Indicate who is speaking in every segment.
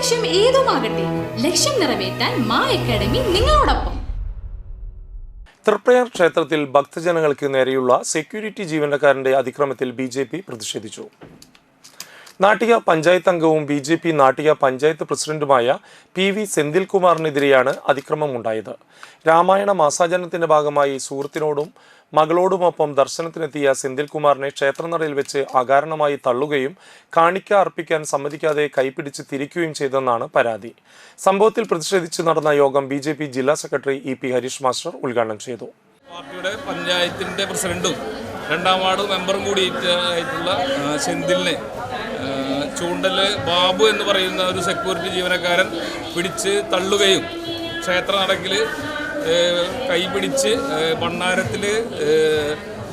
Speaker 1: ലക്ഷ്യം ഏതുമാകട്ടെ ലക്ഷ്യം നിറവേറ്റാൻ മാ അക്കാഡമി നിങ്ങളോടൊപ്പം.
Speaker 2: തൃപ്രയാർ ക്ഷേത്രത്തിൽ ഭക്തജനങ്ങൾക്ക് നേരെയുള്ള സെക്യൂരിറ്റി ജീവനക്കാരന്റെ അതിക്രമത്തിൽ ബി ജെ പി പ്രതിഷേധിച്ചു. നാട്ടിക പഞ്ചായത്ത് അംഗവും B J P Nattika panchayat പ്രസിഡന്റുമായ പി വി സെന്തിൽകുമാറിനെതിരെയാണ് അതിക്രമമുണ്ടായത്. രാമായണ മാസാചരണത്തിന്റെ ഭാഗമായി സുഹൃത്തിനോടും മകളോടുമൊപ്പം ദർശനത്തിനെത്തിയ സെന്തിൽകുമാറിനെ ക്ഷേത്രനടയിൽ വെച്ച് അകാരണമായി തള്ളുകയും കാണിക്ക അർപ്പിക്കാൻ സമ്മതിക്കാതെ കൈപിടിച്ച് തിരിക്കുകയും ചെയ്തെന്നാണ് പരാതി. സംഭവത്തിൽ പ്രതിഷേധിച്ച് നടന്ന യോഗം ബി ജില്ലാ secretary E P Harish master ഉദ്ഘാടനം ചെയ്തു.
Speaker 3: പാർട്ടിയുടെ പഞ്ചായത്തിന്റെ പ്രസിഡന്റും രണ്ടാം വാർഡ് മെമ്പറും കൂടി ആയിട്ടുള്ള സെന്തിലിനെ ചൂണ്ടൽ ബാബു എന്ന് പറയുന്ന ഒരു സെക്യൂരിറ്റി ജീവനക്കാരൻ പിടിച്ച് തള്ളുകയും ക്ഷേത്ര നടക്കിൽ കൈ പിടിച്ച് ഭണ്ണാരത്തിൽ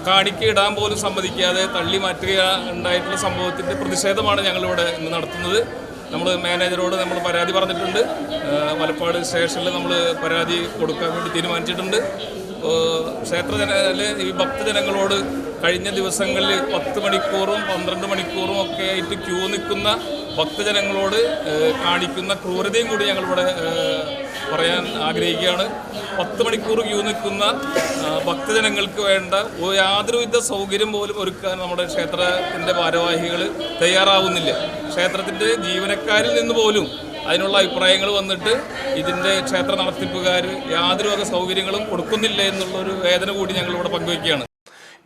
Speaker 3: കാണിക്ക ഇടാൻ പോലും സമ്മതിക്കാതെ തള്ളി മാറ്റുക ഉണ്ടായിട്ടുള്ള സംഭവത്തിന്റെ പ്രതിഷേധമാണ് ഞങ്ങളിവിടെ ഇന്ന് നടത്തുന്നത്. നമ്മൾ മാനേജറോട് നമ്മൾ പരാതി പറഞ്ഞിട്ടുണ്ട്. മലപ്പാട് സ്റ്റേഷനിൽ നമ്മൾ പരാതി കൊടുക്കാൻ വേണ്ടി തീരുമാനിച്ചിട്ടുണ്ട്. ക്ഷേത്ര ഈ ഭക്തജനങ്ങളോട് കഴിഞ്ഞ ദിവസങ്ങളിൽ പത്ത് മണിക്കൂറും പന്ത്രണ്ട് മണിക്കൂറും ഒക്കെ ആയിട്ട് ക്യൂ നിൽക്കുന്ന ഭക്തജനങ്ങളോട് കാണിക്കുന്ന ക്രൂരതയും കൂടി ഞങ്ങളിവിടെ പറയാൻ ആഗ്രഹിക്കുകയാണ്. പത്ത് മണിക്കൂർ ക്യൂ നിൽക്കുന്ന ഭക്തജനങ്ങൾക്ക് വേണ്ട യാതൊരുവിധ സൗകര്യം പോലും ഒരുക്കാൻ നമ്മുടെ ക്ഷേത്രത്തിന്റെ ഭാരവാഹികൾ തയ്യാറാവുന്നില്ല. ക്ഷേത്രത്തിന്റെ ജീവനക്കാരിൽ നിന്ന് പോലും അതിനുള്ള അഭിപ്രായങ്ങൾ വന്നിട്ട് ഇതിന്റെ ക്ഷേത്ര നടത്തിപ്പുകാർ യാതൊരു വക സൗകര്യങ്ങളും കൊടുക്കുന്നില്ല എന്നുള്ളൊരു വേദന കൂടി ഞങ്ങളിവിടെ പങ്കുവയ്ക്കുകയാണ്.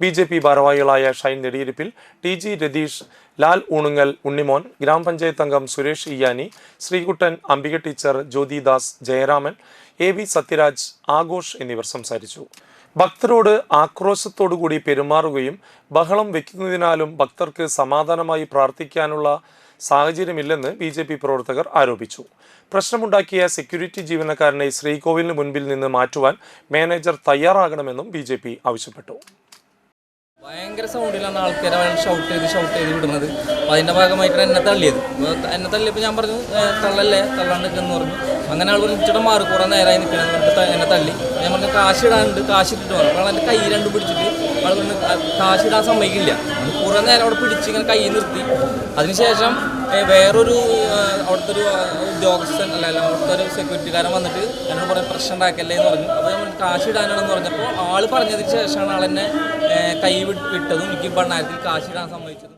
Speaker 2: ബി ജെ പി ഭാരവാഹികളായ ഷൈൻ നെടിയിരിപ്പിൽ ടി ജി രതീഷ് ലാൽ ഊണുങ്ങൽ ഉണ്ണിമോൻ ഗ്രാമപഞ്ചായത്ത് അംഗം Suresh Iyani Sreekuttan Ambika teacher Jyothidas Jayaraman A V Sathyaraj Aghosh എന്നിവർ സംസാരിച്ചു. ഭക്തരോട് ആക്രോശത്തോടുകൂടി പെരുമാറുകയും ബഹളം വയ്ക്കുന്നതിനാലും ഭക്തർക്ക് സമാധാനമായി പ്രാർത്ഥിക്കാനുള്ള സാഹചര്യമില്ലെന്ന് ബി ജെ പി പ്രവർത്തകർ ആരോപിച്ചു. പ്രശ്നമുണ്ടാക്കിയ സെക്യൂരിറ്റി ജീവനക്കാരനെ ശ്രീകോവിലിന് മുൻപിൽ നിന്ന് മാറ്റുവാൻ മാനേജർ തയ്യാറാകണമെന്നും ബി ആവശ്യപ്പെട്ടു.
Speaker 4: ഭയങ്കര സൗണ്ടിലാണ് ആൾക്കാരെ ഷൗട്ട് ചെയ്ത് ഷൗട്ട് ചെയ്ത് വിടുന്നത്. അപ്പോൾ അതിന്റെ ഭാഗമായിട്ടാണ് എന്നെ തള്ളിയത്. എന്നെ തള്ളിയപ്പോൾ ഞാൻ പറഞ്ഞു "ഏ, തള്ളല്ലേ? തള്ളാണ്ട് നിൽക്കുന്നു പറഞ്ഞു. അങ്ങനെ ആൾ പറഞ്ഞു ഇച്ചിട്ട് മാറി. കുറേ നേരമായി നിൽക്കണം. എന്നിട്ട് എന്നെ തള്ളി. ഞാൻ പറഞ്ഞു കാശ് ഇടാനുണ്ട് കാശ് ഇട്ടിട്ട് പോകണം അപ്പോൾ എന്റെ കൈ രണ്ട് പിടിച്ചിട്ട് ആൾ പറഞ്ഞു "ആ, കാശ് ഇടാൻ സമ്മതിക്കില്ല. കുറേ നേരം അവിടെ പിടിച്ച് ഇങ്ങനെ കൈ നിർത്തി. അതിനുശേഷം വേറൊരു അവിടുത്തെ ഒരു ഉദ്യോഗസ്ഥൻ അല്ല അല്ല അവിടുത്തെ ഒരു സെക്യൂരിറ്റിക്കാരൻ വന്നിട്ട് എന്നോട് കുറേ പ്രശ്നം ഉണ്ടാക്കല്ലേ എന്ന് പറഞ്ഞു. അപ്പോൾ ഞാൻ കാശ് ഇടാനാണെന്ന് പറഞ്ഞപ്പോൾ ആൾ പറഞ്ഞതിന് ശേഷമാണ് ആളെന്നെ എന്നെ കൈ വിട്ടതും എനിക്ക് ഭണ്ണാരത്തിൽ കാശ് ഇടാൻ സമ്മതിച്ചതും.